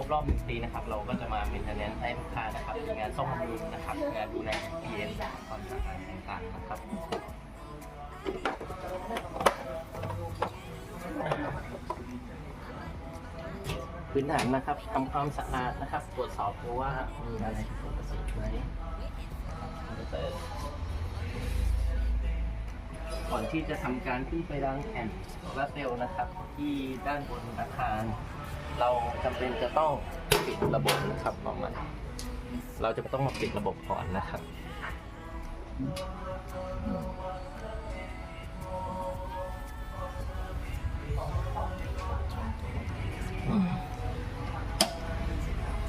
ครบรอบหนึ่งปีนะครับ เราก็จะมาเมนเทนแนนให้ลูกค้านะครับมีงานซ่อมบำรุงนะครับงานดูแลเพียนความสะอาดต่างๆนะครับพื้นฐานนะครับทำความสะอาดนะครับ ตรวจสอบดูว่ามีอะไรผิดปกติไหมก่อนที่จะทำการที่ไปล้างแผ่นโซลาเซลล์นะครับ ที่ด้านบนอาคาร เราจำเป็นจะต้องปิดระบบนะครับของมัน เราจะต้องมาปิดระบบก่อนนะครับ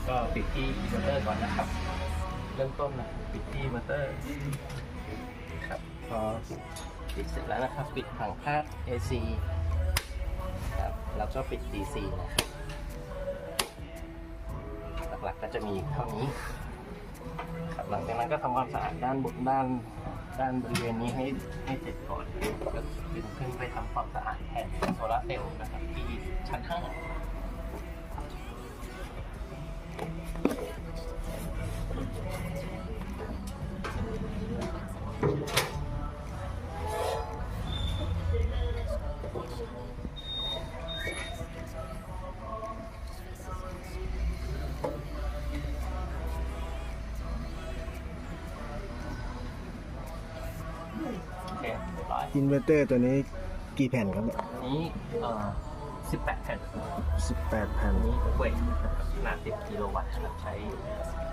ก็ปิดที่อินเวอร์เตอร์ก่อนนะครับ เริ่มต้นนะปิดที่อินเวอร์เตอร์ครับพอปิดเสร็จแล้วนะครับ ปิดถังคาด AC แล้วก็ปิด DC นะครับหลักๆก็จะมีเท่านี้ครับหลังจากนั้นก็ทำความสะอาดด้านบนด้านด้านบริเวณนี้ให้ให้เสร็จก่อนก็จึงขึ้นไปทำความสะอาดแผ่นโซลาเซลล์นะครับที่ชั้นห้าโเคเรียบร้อยอินเวอร์เตอร์ตัวนี้กี่แผ่นครับเนี่ยอันนี้เอ่อ18 แผ่น18 แผ่น อันนี้เวทนะครับขนาด 10 กิโลวัตต์นะครับใช้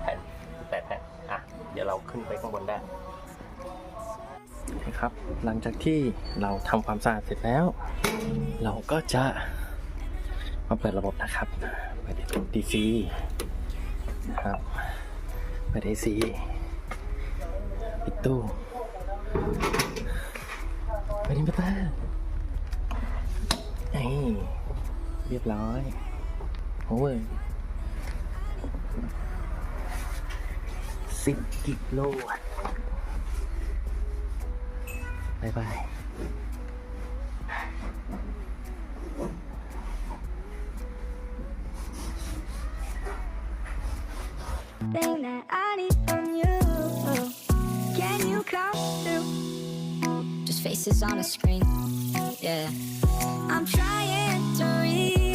แผ่น18แผ่นอะเดี๋ยวเราขึ้นไปข้างบนได้ครับ หลังจากที่เราทำความสะอาดเสร็จแล้ว เราก็จะมาเปิดระบบนะครับเปิด DC นะครับเปิด AC ปิดตู้ เปิดอินเวอร์เตอร์นี่เรียบร้อยโอ้ยสิบกิโลบายบาย thing that I faces on a screen, yeah. I'm trying to read